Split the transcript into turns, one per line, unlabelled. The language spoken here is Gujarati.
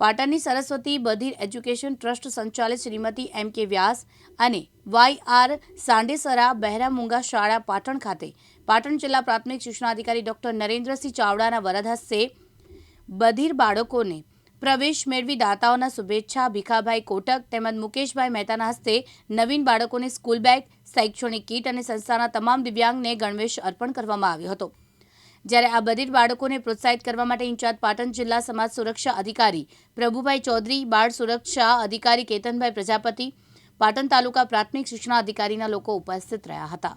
પાટણની સરસ્વતી બધીર એજ્યુકેશન ટ્રસ્ટ સંચાલિત શ્રીમતી એમ કે વ્યાસ અને વાય આર સાંડેસરા બહેરા મૂંગા શાળા પાટણ ખાતે. પાટણ જિલ્લા પ્રાથમિક શિક્ષણાધિકારી ડોક્ટર નરેન્દ્રસિંહ ચાવડાના વરદહસ્તે બધીર બાળકોને પ્રવેશ મેળવી દાતાઓના શુભેચ્છા ભીખાભાઈ કોટક તેમજ મુકેશભાઈ મહેતાના હસ્તે નવીન બાળકોને સ્કૂલ બેગ, શૈક્ષણિક કીટ અને સંસ્થાના તમામ દિવ્યાંગને ગણવેશ અર્પણ કરવામાં આવ્યો હતો. જ્યારે આ બધિર બાળકોને પ્રોત્સાહિત કરવા માટે ઇન્ચાર્જ પાટણ જિલ્લા સમાજ સુરક્ષા અધિકારી પ્રભુભાઈ ચૌધરી, બાળ સુરક્ષા અધિકારી કેતનભાઈ પ્રજાપતિ, પાટણ તાલુકા પ્રાથમિક શિક્ષણ અધિકારીના લોકો ઉપસ્થિત રહ્યા હતા.